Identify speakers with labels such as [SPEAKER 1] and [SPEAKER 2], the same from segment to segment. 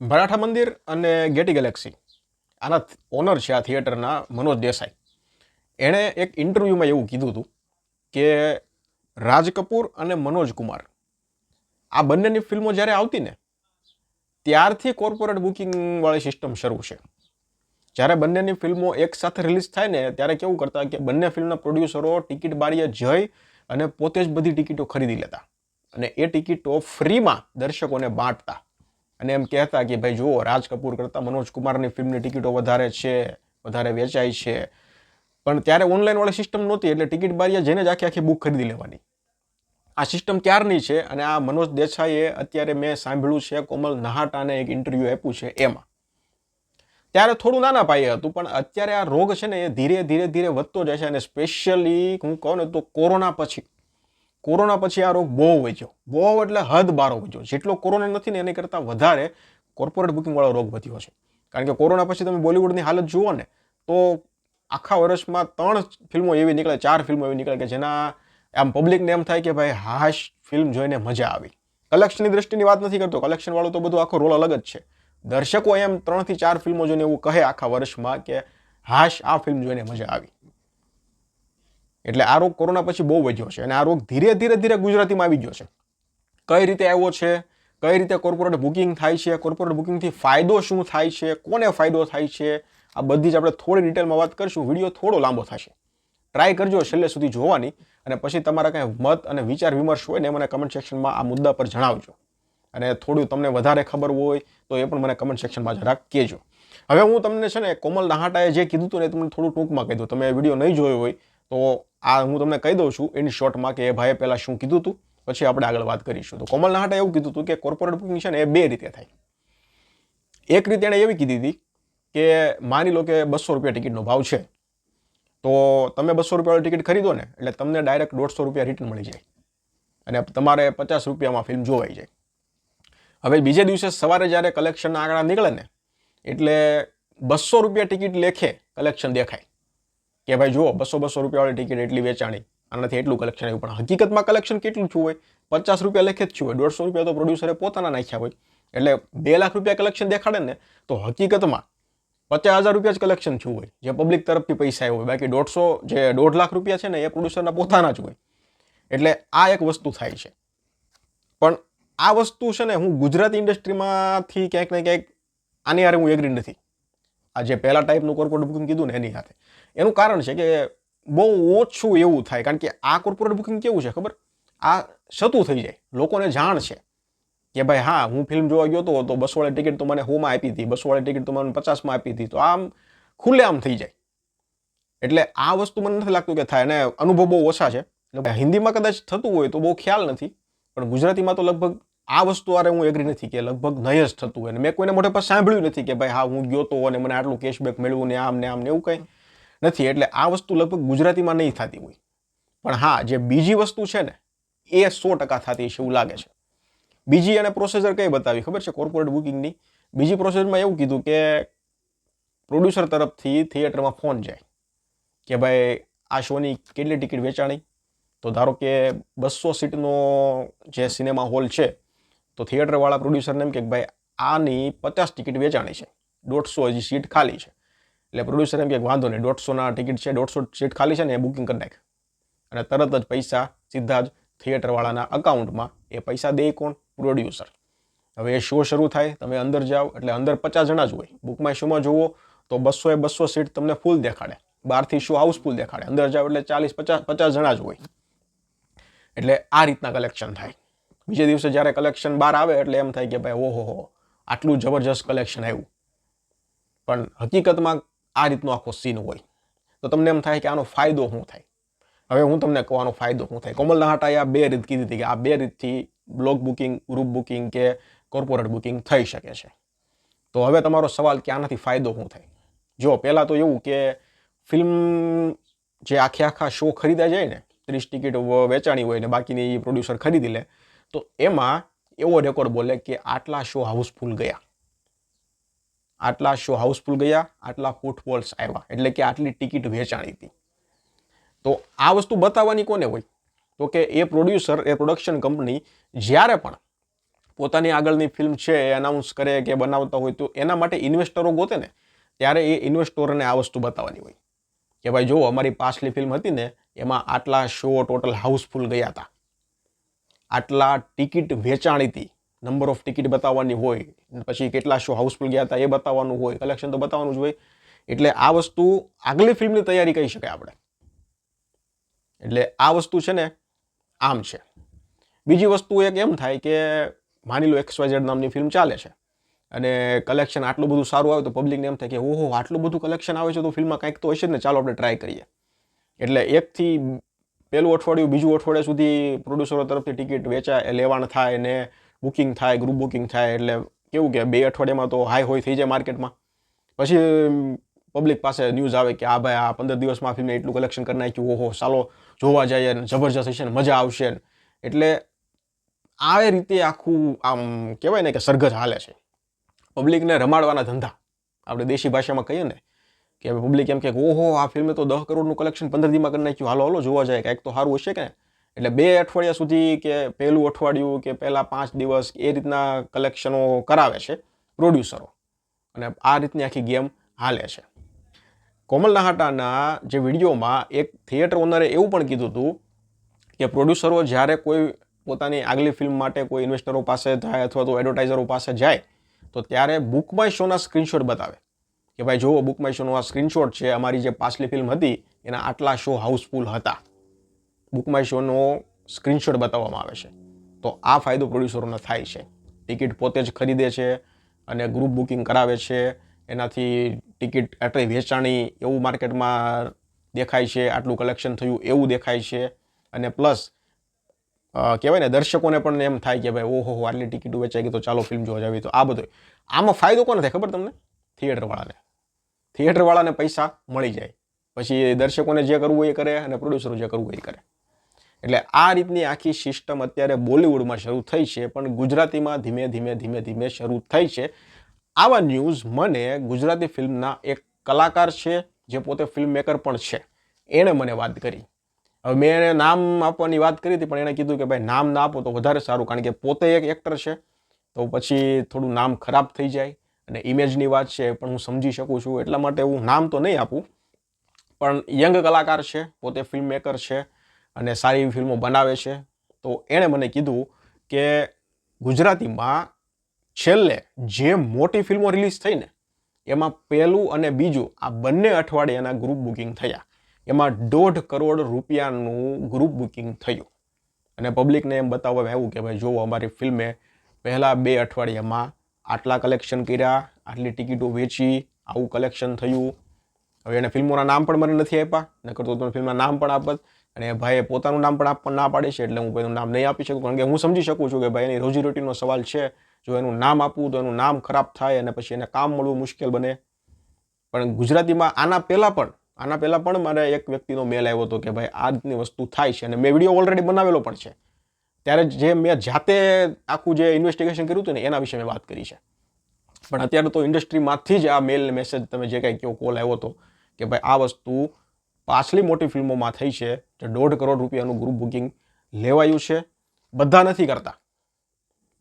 [SPEAKER 1] મરાઠા મંદિર અને ગેટી ગેલેક્સી. આના ઓનર છે આ થિયેટરના મનોજ દેસાઈ. એણે એક ઇન્ટરવ્યૂમાં એવું કીધું હતું કે રાજ કપૂર અને મનોજ કુમાર, આ બંનેની ફિલ્મો જ્યારે આવતી ને, ત્યારથી કોર્પોરેટ બુકિંગવાળી સિસ્ટમ શરૂ છે. જ્યારે બંનેની ફિલ્મો એક સાથે રિલીઝ થાય ને, ત્યારે કેવું કરતા કે બંને ફિલ્મના પ્રોડ્યુસરો ટિકિટ બારીએ જઈ અને પોતે જ બધી ટિકિટો ખરીદી લેતા અને એ ટિકિટો ફ્રીમાં દર્શકોને બાંટતા. અને એમ કહેતા કે ભાઈ જુઓ, રાજ કપૂર કરતાં મનોજ કુમારની ફિલ્મની ટિકિટો વધારે છે, વધારે વેચાય છે. પણ ત્યારે ઓનલાઈનવાળી સિસ્ટમ નહોતી, એટલે ટિકિટ બારીએ જઈને જ આખી આખી બુક ખરીદી લેવાની. આ સિસ્ટમ ત્યારની છે અને આ મનોજ દેસાઈએ અત્યારે મેં સાંભળ્યું છે, કોમલ નહાટાને એક ઇન્ટરવ્યૂ આપ્યું છે એમાં. ત્યારે થોડું નાના પાયે હતું, પણ અત્યારે આ રોગ છે ને એ ધીરે ધીરે ધીરે વધતો જાય છે અને સ્પેશિયલી હું કહું ને તો કોરોના પછી. કોરોના પછી આ રોગ બહુ વધ્યો. બહુ એટલે હદ બારો વધ્યો. જેટલો કોરોના નથી ને એની કરતાં વધારે કોર્પોરેટ બુકિંગવાળો રોગ વધ્યો છે. કારણ કે કોરોના પછી તમે બોલિવૂડની હાલત જુઓ ને, તો આખા વર્ષમાં ત્રણ ફિલ્મો એવી નીકળે, ચાર ફિલ્મો એવી નીકળે કે જેના આમ પબ્લિકને એમ થાય કે ભાઈ હાશ ફિલ્મ જોઈને મજા આવી. કલેક્શનની દ્રષ્ટિની વાત નથી કરતો. કલેક્શનવાળો તો બધું આખો રોલ અલગ જ છે. દર્શકો એમ ત્રણથી ચાર ફિલ્મો જોઈને એવું કહે આખા વર્ષમાં કે હાશ આ ફિલ્મ જોઈને મજા આવી. એટલે આ રોગ કોરોના પછી બહુ વધ્યો છે અને આ રોગ ધીરે ધીરે ધીરે ગુજરાતીમાં આવી ગયો છે. કઈ રીતે આવ્યો છે? કઈ રીતે કોર્પોરેટ બુકિંગ થાય છે? કોર્પોરેટ બુકિંગથી ફાયદો શું થાય છે? કોને ફાયદો થાય છે? આ બધી જ આપણે થોડી ડિટેલમાં વાત કરીશું. વીડિયો થોડો લાંબો થશે. ટ્રાય કરજો છેલ્લે સુધી જોવાની અને પછી તમારા કાંઈ મત અને વિચાર વિમર્શ હોય ને મને કમેન્ટ સેક્શનમાં આ મુદ્દા પર જણાવજો. અને થોડું તમને વધારે ખબર હોય તો એ પણ મને કમેન્ટ સેક્શનમાં જરાક કહેજો હવે હું તમને છે ને કોમલ નહાટાએ જે કીધું હતું ને તમને થોડું ટૂંકમાં કહી દઉં. તમે વીડિયો નહીં જોયો હોય તો આ હું તમને કહી દઉં છું એની શોર્ટમાં કે એ ભાઈએ પહેલાં શું કીધું હતું પછી આપણે આગળ વાત કરીશું. તો કોમલ નાહટે એવું કીધું હતું કે કોર્પોરેટ બુકિંગ છે ને એ બે રીતે થાય. એક રીતે એણે એવી કીધી હતી કે માની લો કે બસો રૂપિયા ટિકિટનો ભાવ છે, તો તમે બસો રૂપિયાવાળી ટિકિટ ખરીદો ને, એટલે તમને ડાયરેક્ટ દોઢસો રૂપિયા રિટર્ન મળી જાય. અને તમારે પચાસ રૂપિયામાં ફિલ્મ જોવાઈ જાય. હવે બીજે દિવસે સવારે જ્યારે કલેક્શનના આંકડા નીકળે ને, એટલે બસો રૂપિયા ટિકિટ લેખે કલેક્શન દેખાય. કે ભાઈ જુઓ, બસો બસો રૂપિયાવાળી ટિકિટ એટલી વેચાણી. આનાથી એટલું કલેક્શન આવ્યું. પણ હકીકતમાં કલેક્શન કેટલું થયું હોય? પચાસ રૂપિયા લેખે જ થયું હોય. દોઢસો રૂપિયા તો પ્રોડ્યુસરે પોતાના નાખ્યા હોય. એટલે બે લાખ રૂપિયા કલેક્શન દેખાડે ને, તો હકીકતમાં પચાસ હજાર રૂપિયા જ કલેક્શન થયું હોય. જે પબ્લિક તરફથી પૈસા આવ્યો હોય. બાકી દોઢસો જે દોઢ લાખ રૂપિયા છે ને, એ પ્રોડ્યુસરના પોતાના જ હોય. એટલે આ એક વસ્તુ થાય છે. પણ આ વસ્તુ છે ને, હું ગુજરાતી ઇન્ડસ્ટ્રીમાંથી ક્યાંક ને ક્યાંક, આની હારે હું એગ્રી નથી. આ જે પહેલા ટાઈપનું કોર્પોરેટ બુકિંગ કીધું ને એની સાથે. એનું કારણ છે કે બહુ ઓછું એવું થાય, કારણ કે આ કોર્પોરેટ બુકિંગ કેવું છે ખબર? આ સતું થઈ જાય. લોકોને જાણ છે કે ભાઈ, હા, હું ફિલ્મ જોવા ગયો હતો તો બસોવાળી ટિકિટ તો મને હોમાં આપી હતી, બસોવાળી ટિકિટ તો મને પચાસમાં આપી હતી. તો આમ ખુલ્લે આમ થઈ જાય. એટલે આ વસ્તુ મને નથી લાગતું કે થાય, અને અનુભવ બહુ ઓછા છે. હિન્દીમાં કદાચ થતું હોય તો બહુ ખ્યાલ નથી, પણ ગુજરાતીમાં તો લગભગ આ વસ્તુ આરે હું એગ્રી નથી કે લગભગ નહીં જ થતું હોય. અને મેં કોઈને મોઢે પર સાંભળ્યું નથી કે ભાઈ હા, હું ગયો તો અને મને આટલું કેશબેક મળ્યું ને આમ ને આમ ને એવું કંઈ નથી. એટલે આ વસ્તુ લગભગ ગુજરાતીમાં નહીં થતી હોય. પણ હા, જે બીજી વસ્તુ છે ને, એ સો ટકા થતી છે એવું લાગે છે. બીજી એને પ્રોસેસર કઈ બતાવી? ખબર છે કોર્પોરેટ બુકિંગની બીજી પ્રોસેસરમાં એવું કીધું કે પ્રોડ્યુસર તરફથી થિયેટરમાં ફોન જાય કે ભાઈ, આ શોની કેટલી ટિકિટ વેચાણી? તો ધારો કે બસો સીટનો જે સિનેમા હોલ છે તો થિયેટરવાળા પ્રોડ્યુસરને એમ કે ભાઈ, આની પચાસ ટિકિટ વેચાણી છે. દોઢસો હજી સીટ ખાલી છે. એટલે પ્રોડ્યુસર એમ કે વાંધો નહીં, દોઢસોના ટિકિટ છે, દોઢસો સીટ ખાલી છે ને એ બુકિંગ કરી નાખ. અને તરત જ પૈસા સીધા જ થિયેટરવાળાના અકાઉન્ટમાં એ પૈસા દે કોણ? પ્રોડ્યુસર. હવે એ શો શરૂ થાય, તમે અંદર જાઓ, એટલે અંદર પચાસ જણા જ હોય. બુકમાં શોમાં જુઓ તો બસો એ બસો સીટ તમને ફૂલ દેખાડે. બહારથી શો હાઉસફુલ દેખાડે. અંદર જાઓ એટલે ચાલીસ પચાસ પચાસ જણા જ હોય. એટલે આ રીતના કલેક્શન થાય. બીજે દિવસે જ્યારે કલેક્શન બહાર આવે એટલે એમ થાય કે ભાઈ, ઓહો હો, આટલું જબરજસ્ત કલેક્શન આવ્યું. પણ હકીકતમાં આ રીતનો આખો સીન હોય. તો તમને એમ થાય કે આનો ફાયદો શું થાય? હવે હું તમને કહું, આનો ફાયદો શું થાય? કોમલ નહાટાએ આ બે રીત કીધી હતી કે આ બે રીતથી બ્લોક બુકિંગ, ગ્રુપ બુકિંગ કે કોર્પોરેટ બુકિંગ થઈ શકે છે. તો હવે તમારો સવાલ કે આનાથી ફાયદો શું થાય? જો, પહેલાં તો એવું કે ફિલ્મ જે આખે આખા શો ખરીદા જાય ને, ત્રીસ ટિકિટ વેચાણી હોય ને બાકીની પ્રોડ્યુસર ખરીદી લે તો એમાં એવો રેકોર્ડ બોલે કે આટલા શો હાઉસફુલ ગયા. આટલા શો હાઉસફુલ ગયા, આટલા ફૂટબોલ્સ આવ્યા. એટલે કે આટલી ટિકિટ વેચાણી હતી. તો આ વસ્તુ બતાવવાની કોને હોય? તો કે એ પ્રોડ્યુસર એ પ્રોડક્શન કંપની જ્યારે પણ પોતાની આગળની ફિલ્મ છે એ અનાઉન્સ કરે કે બનાવતા હોય તો એના માટે ઇન્વેસ્ટરો ગોતે ને, ત્યારે એ ઇન્વેસ્ટરોને આ વસ્તુ બતાવવાની હોય. કે ભાઈ જો અમારી પાછલી ફિલ્મ હતી ને, એમાં આટલા શો ટોટલ હાઉસફુલ ગયા હતા. આટલા ટિકિટ વેચાણી નંબર ઓફ ટિકિટ બતાવવાની હોય, પછી કેટલા શો હાઉસફુલ ગયા હતા એ બતાવવાનું હોય કલેક્શન તો બતાવવાનું જ હોય. એટલે આ વસ્તુ આગલી ફિલ્મની તૈયારી કહી શકાય આપણે. એટલે આ વસ્તુ છે ને, આમ છે. બીજી વસ્તુ એક એમ થાય કે માની લો એક્સ વાય નામની ફિલ્મ ચાલે છે. અને કલેક્શન આટલું બધું સારું આવે તો પબ્લિકને એમ થાય કે, ઓહો, આટલું બધું કલેક્શન આવે છે તો ફિલ્મમાં કંઈક તો હશે ને, ચાલો આપણે ટ્રાય કરીએ. એટલે એકથી પહેલું અઠવાડિયું બીજું અઠવાડિયા સુધી પ્રોડ્યુસરો તરફથી ટિકિટ વેચાય લેવાણ થાય ને બુકિંગ થાય ગ્રુપ બુકિંગ થાય, એટલે કેવું કે બે અઠવાડિયામાં તો હાઈ હોય થઈ જાય માર્કેટમાં પછી પબ્લિક પાસે ન્યૂઝ આવે કે આ ભાઈ, આ પંદર દિવસમાં ફિલ્મે એટલું કલેક્શન કરી નાખ્યું, ઓહો, ચાલો જોવા જઈએ ને, જબરજસ્ત હશે ને, મજા આવશે ને. એટલે આ રીતે આખું, આમ, કહેવાય ને કે સરઘસ હાલે છે. પબ્લિકને રમાડવાના ધંધા. આપણે દેશી ભાષામાં કહીએ ને કે પબ્લિક એમ કે, ઓહો, આ ફિલ્મે તો દસ કરોડનું કલેક્શન પંદર દીમાં કરી નાખ્યું. હાલો હાલો, જોવા જાય કાંઈક તો સારું હશે કે એટલે બે અઠવાડિયા સુધી કે પહેલું અઠવાડિયું કે પહેલાં પાંચ દિવસ એ રીતના કલેક્શનો કરાવે છે પ્રોડ્યુસરો અને આ રીતની આખી ગેમ હાલે છે. કોમલ નહાટાના જે વિડીયોમાં એક થિયેટર ઓનરે એવું પણ કીધું હતું કે પ્રોડ્યુસરો જ્યારે કોઈ પોતાની આગલી ફિલ્મ માટે કોઈ ઇન્વેસ્ટરો પાસે જાય અથવા તો એડવર્ટાઇઝરો પાસે જાય, તો ત્યારે બુક માય શોના સ્ક્રીનશોટ બતાવે. કે ભાઈ, જુઓ બુક માય શોનો આ સ્ક્રીનશોટ છે. અમારી જે પાછલી ફિલ્મ હતી, એના આટલા શો હાઉસફુલ હતા. બુક માય શોનો સ્ક્રીનશોટ બતાવવામાં આવે છે. તો આ ફાયદો પ્રોડ્યુસરોને થાય છે. ટિકિટ પોતે જ ખરીદે છે અને ગ્રુપ બુકિંગ કરાવે છે. એનાથી ટિકિટ આટલી વેચાણી એવું માર્કેટમાં દેખાય છે, આટલું કલેક્શન થયું એવું દેખાય છે. અને પ્લસ કહેવાય ને, દર્શકોને પણ એમ થાય કે ભાઈ, ઓહો, આટલી ટિકિટ વેચાઈ ગઈ તો ચાલો ફિલ્મ જોવા જાવી. તો આ બધું આમાં ફાયદો કોને થાય ખબર તમને? થિયેટરવાળાને થિયેટરવાળાને પૈસા મળી જાય. પછી દર્શકોને જે કરવું એ કરે અને પ્રોડ્યુસરો જે કરવું એ કરે. એટલે આ રીતની આખી સિસ્ટમ અત્યારે બોલિવૂડમાં શરૂ થઈ છે, પણ ગુજરાતીમાં ધીમે ધીમે ધીમે ધીમે શરૂ થઈ છે. આવા ન્યૂઝ મને ગુજરાતી ફિલ્મના એક કલાકાર છે, જે પોતે ફિલ્મ મેકર પણ છે. એણે મને વાત કરી. હવે મેં એને નામ આપવાની વાત કરી હતી, પણ એણે કીધું કે ભાઈ નામ ના આપો તો વધારે સારું, કારણ કે પોતે એક એક્ટર છે. તો પછી થોડું નામ ખરાબ થઈ જાય. અને ઇમેજની વાત છે પણ હું સમજી શકું છું, એટલા માટે હું નામ તો નહીં આપું. પણ યંગ કલાકાર છે, પોતે ફિલ્મ મેકર છે અને સારી એવી ફિલ્મો બનાવે છે. તો એણે મને કીધું કે ગુજરાતીમાં છેલ્લે જે મોટી ફિલ્મો રિલીઝ થઈ ને, એમાં પહેલું અને બીજું આ બંને અઠવાડિયાના ગ્રુપ બુકિંગ થયા. એમાં દોઢ કરોડ રૂપિયાનું ગ્રુપ બુકિંગ થયું. અને પબ્લિકને એમ બતાવવામાં આવ્યું કે ભાઈ, જો અમારી ફિલ્મે પહેલાં બે અઠવાડિયામાં આટલા કલેક્શન કર્યા, આટલી ટિકિટો વેચી, આવું કલેક્શન થયું. હવે એને ફિલ્મોના નામ પણ મને નથી આપ્યા, નકર તો તમે ફિલ્મના નામ પણ આપત. અને ભાઈએ પોતાનું નામ પણ આપવા ના પાડે છે, એટલે હું કોઈનું નામ નહીં આપી શકું. કારણ કે હું સમજી શકું છું કે ભાઈ એની રોજીરોટીનો સવાલ છે, જો એનું નામ આપવું, તો એનું નામ ખરાબ થાય અને પછી એને કામ મળવું મુશ્કેલ બને. પણ ગુજરાતીમાં આના પહેલાં પણ, આના પહેલાં પણ મારે એક વ્યક્તિનો મેલ આવ્યો હતો કે ભાઈ આ રીતની વસ્તુ થાય છે. અને મેં વીડિયો ઓલરેડી બનાવેલો પણ છે. ત્યારે જે મેં જાતે આખું જે ઇન્વેસ્ટિગેશન કર્યું હતું ને, એના વિશે મેં વાત કરી છે. પણ અત્યારે તો ઇન્ડસ્ટ્રીમાંથી જ આ મેલ મેસેજ તમે જે કાંઈ કયો કોલ આવ્યો હતો કે ભાઈ, આ વસ્તુ પાછલી મોટી ફિલ્મોમાં થઈ છે જે દોઢ કરોડ રૂપિયાનું ગ્રુપ બુકિંગ લેવાયું છે. બધા નથી કરતા.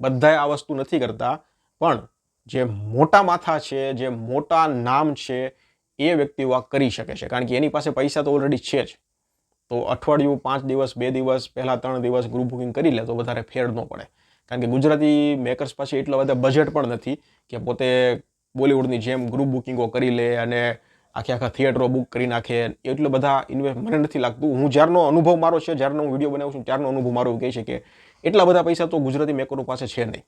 [SPEAKER 1] બધાએ આ વસ્તુ નથી કરતા. પણ જે મોટા માથા છે, જે મોટા નામ છે, એ વ્યક્તિઓ આ કરી શકે છે. કારણ કે એની પાસે પૈસા તો ઓલરેડી છે જ. તો અઠવાડિયું પાંચ દિવસ, બે દિવસ, પહેલાં ત્રણ દિવસ ગ્રુપ બુકિંગ કરી લે તો વધારે ફેર ન પડે. કારણ કે ગુજરાતી મેકર્સ પાસે એટલા બધા બજેટ પણ નથી કે પોતે બોલિવૂડની જેમ ગ્રુપ બુકિંગો કરી લે અને આખે આખા થિયેટરો બુક કરી નાખે. એટલું બધા ઇન્વેસ્ટ મને નથી લાગતું. હું જ્યારનો અનુભવ મારો છે, જ્યારનો હું વીડિયો બનાવું છું, ત્યારનો અનુભવ મારો કહે છે કે એટલા બધા પૈસા તો ગુજરાતી મેકરો પાસે છે નહીં.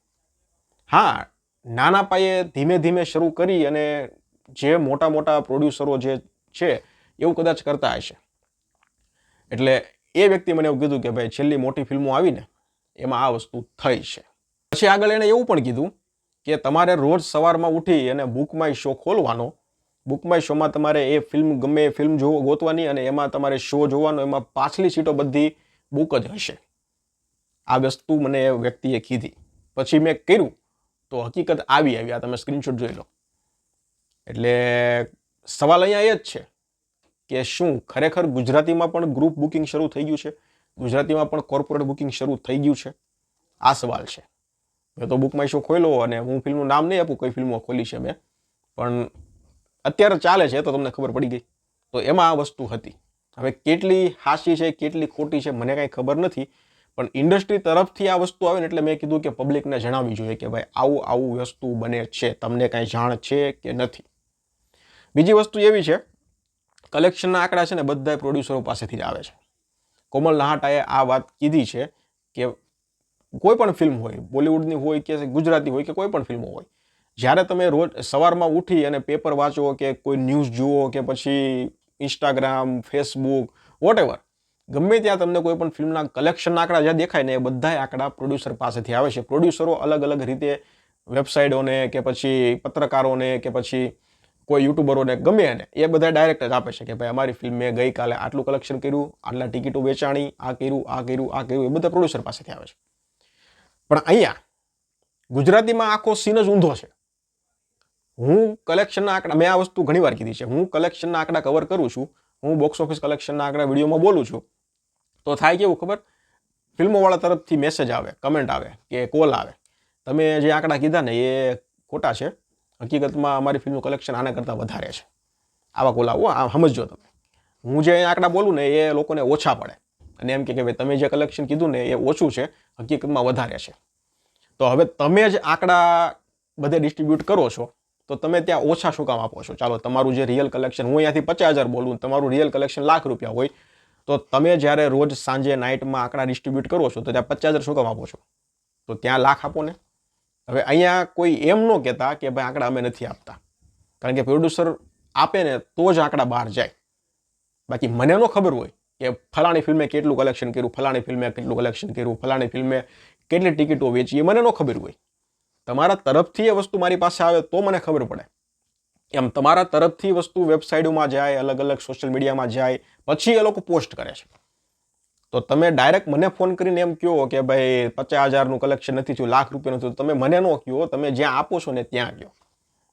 [SPEAKER 1] હા, નાના પાયે ધીમે ધીમે શરૂ કરી અને જે મોટા મોટા પ્રોડ્યુસરો જે છે, એવું કદાચ કરતા હશે. એટલે એ વ્યક્તિ મને એવું કીધું કે ભાઈ છેલ્લી મોટી ફિલ્મો આવીને એમાં આ વસ્તુ થઈ છે. પછી આગળ એણે એવું પણ કીધું કે તમારે રોજ સવારમાં ઉઠી અને બુકમાય શો ખોલવાનો. બુક માય શોમાં તમારે એ ફિલ્મ ગમે એ ફિલ્મ જોવો ગોતવાની અને એમાં તમારે શો જોવાનો, એમાં પાછલી સીટો બધી બુક જ હશે. આ વસ્તુ મને એ વ્યક્તિએ કીધી. પછી મેં કર્યું તો હકીકત આવી આવી. આ તમે સ્ક્રીનશોટ જોઈ લો. એટલે સવાલ અહીંયા એ જ છે. કે શું? ખરેખર ગુજરાતીમાં પણ ગ્રુપ બુકિંગ શરૂ થઈ ગયું છે? ગુજરાતીમાં પણ કોર્પોરેટ બુકિંગ શરૂ થઈ ગયું છે? આ સવાલ છે. મેં તો બુક શું શો ખોલ્યો અને હું ફિલ્મનું નામ નહીં આપું, કઈ ફિલ્મો ખોલી છે મેં. પણ અત્યારે ચાલે છે, તો તમને ખબર પડી ગઈ. તો એમાં આ વસ્તુ હતી. હવે કેટલી હાસી છે, કેટલી ખોટી છે, મને કાંઈ ખબર નથી. પણ ઇન્ડસ્ટ્રી તરફથી આ વસ્તુ આવે ને એટલે મેં કીધું કે પબ્લિકને જણાવવી જોઈએ કે ભાઈ, આવું આવું વસ્તુ બને છે. તમને કાંઈ જાણ છે કે નથી? બીજી વસ્તુ એવી છે કલેક્શનના આંકડા છે ને બધા પ્રોડ્યુસરો પાસેથી જ આવે છે. કોમલ નહાટાએ આ વાત કીધી છે કે કોઈ પણ ફિલ્મ હોય, બોલિવૂડની હોય કે ગુજરાતી હોય કે કોઈ પણ ફિલ્મો હોય, જ્યારે તમે રોજ સવારમાં ઉઠી અને પેપર વાંચો કે કોઈ ન્યૂઝ જુઓ કે પછી ઇન્સ્ટાગ્રામ ફેસબુક વોટેવર ગમે ત્યાં તમને કોઈ પણ ફિલ્મના કલેક્શન આંકડા જ્યાં દેખાય ને એ બધા આંકડા પ્રોડ્યુસર પાસેથી આવે છે. પ્રોડ્યુસરો અલગ અલગ રીતે વેબસાઇટોને કે પછી પત્રકારોને કે પછી કોઈ યુટ્યુબરોને ગમે એને એ બધા ડાયરેક્ટ જ આપે છે કે ભાઈ અમારી ફિલ્મે ગઈકાલે આટલું કલેક્શન કર્યું, આટલા ટિકિટો વેચાણી, આ કર્યું આ કર્યું આ કર્યું, એ બધા પ્રોડ્યુસર પાસેથી આવે છે. પણ અહીંયા ગુજરાતીમાં આખો સીન જ ઊંધો છે. હું કલેક્શનના આંકડા, મેં આ વસ્તુ ઘણીવાર કીધી છે, હું કલેક્શનના આંકડા કવર કરું છું, હું બોક્સ ઓફિસ કલેક્શનના આંકડા વિડીયોમાં બોલું છું, તો થાય કેવું ખબર? ફિલ્મોવાળા તરફથી મેસેજ આવે કમેન્ટ આવે કે કોલ આવે. તમે જે આંકડા કીધા ને એ ખોટા છે. હકીકતમાં અમારી ફિલ્મનું કલેક્શન આના કરતાં વધારે છે. આવા કોલ આવો, આ સમજજો તમે. હું જે આંકડા બોલું ને એ લોકોને ઓછા પડે. અને એમ કે ભાઈ તમે જે કલેક્શન કીધું ને એ ઓછું છે, હકીકતમાં વધારે છે. તો હવે તમે જ આંકડા બધે ડિસ્ટ્રીબ્યુટ કરો છો, તો તમે ત્યાં ઓછા શું કામ આપો છો? ચાલો, તમારું જે રિયલ કલેક્શન, હું અહીંયાથી પચાસ હજાર બોલું, તમારું રિયલ કલેક્શન લાખ રૂપિયા હોય, તો તમે જ્યારે રોજ સાંજે નાઇટમાં આંકડા ડિસ્ટ્રીબ્યુટ કરો છો, તો ત્યાં પચાસ હજાર શું કામ આપો છો? તો ત્યાં લાખ આપો ને. હવે અહીંયા કોઈ એમ ન કહેતા કે ભાઈ આંકડા અમે નથી આપતા. કારણ કે પ્રોડ્યુસર આપે ને તો જ આંકડા બહાર જાય. બાકી મને ન ખબર હોય કે ફલાણી ફિલ્મે કેટલું કલેક્શન કર્યું, ફલાણી ફિલ્મે કેટલું કલેક્શન કર્યું, ફલાણી ફિલ્મે કેટલી ટિકિટો વેચી, એ મને ન ખબર હોય. તમારા તરફથી એ વસ્તુ મારી પાસે આવે તો મને ખબર પડે. એમ તમારા તરફથી વસ્તુ વેબસાઇટોમાં જાય અલગ અલગ સોશિયલ મીડિયામાં જાય, પછી એ લોકો પોસ્ટ કરે છે. તો તમે ડાયરેક્ટ મને ફોન કરીને એમ કહો કે ભાઈ પચાસ હજારનું કલેક્શન નથી થયું, લાખ રૂપિયાનું થયું તમે મને ન કહો, તમે જ્યાં આપો છો ને ત્યાં કહો.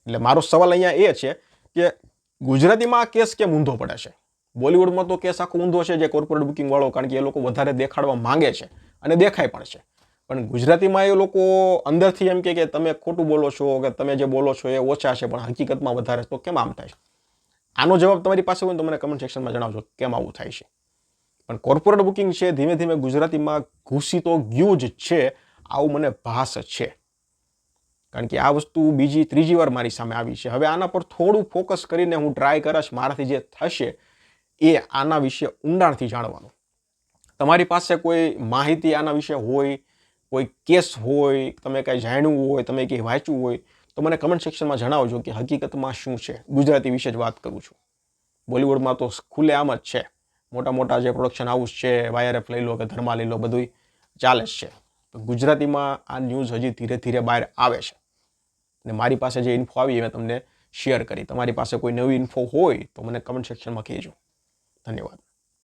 [SPEAKER 1] એટલે મારો સવાલ અહીંયા એ છે કે ગુજરાતીમાં આ કેસ કેમ ઊંધો પડે છે? બોલિવૂડમાં તો કેસ આખો ઊંધો છે જે કોર્પોરેટ બુકિંગવાળો કારણ કે એ લોકો વધારે દેખાડવા માંગે છે અને દેખાય પણ છે. પણ ગુજરાતીમાં એ લોકો અંદરથી એમ કે તમે ખોટું બોલો છો કે તમે જે બોલો છો એ ઓછા છે, પણ હકીકતમાં વધારે તો કેમ આમ થાય છે? આનો જવાબ તમારી પાસે હોય તો મને કમેન્ટ સેક્શનમાં જણાવજો, કેમ આવું થાય છે? પણ કોર્પોરેટ બુકિંગ છે, ધીમે ધીમે ગુજરાતીમાં ઘૂસી તો ગયું જ છે, આવું મને ભાસ છે. કારણ કે આ વસ્તુ બીજી, ત્રીજી વાર મારી સામે આવી છે. હવે આના પર થોડું ફોકસ કરીને હું ટ્રાય કરીશ, મારાથી જે થશે એ આના વિશે ઊંડાણથી જાણવાનું. તમારી પાસે કોઈ માહિતી આના વિશે હોય, કોઈ કેસ હોય, તમે કાંઈ જાણ્યું હોય, તમે કંઈ વાંચ્યું હોય, તો મને કમેન્ટ સેક્શનમાં જણાવજો કે હકીકતમાં શું છે. ગુજરાતી વિશે જ વાત કરું છું. બોલિવૂડમાં તો ખુલ્લે આમ જ છે. મોટા મોટા જે પ્રોડક્શન હાઉસ છે વાયરએફ લઈ લો કે ધર્મા લઈ લો બધું ચાલે જ છે. ગુજરાતીમાં આ ન્યૂઝ હજી ધીરે ધીરે બહાર આવે છે. અને મારી પાસે જે ઇન્ફો આવી મેં તમને શેર કરી. તમારી પાસે કોઈ નવી ઇન્ફો હોય તો મને કમેન્ટ સેક્શનમાં કહેજો. ધન્યવાદ.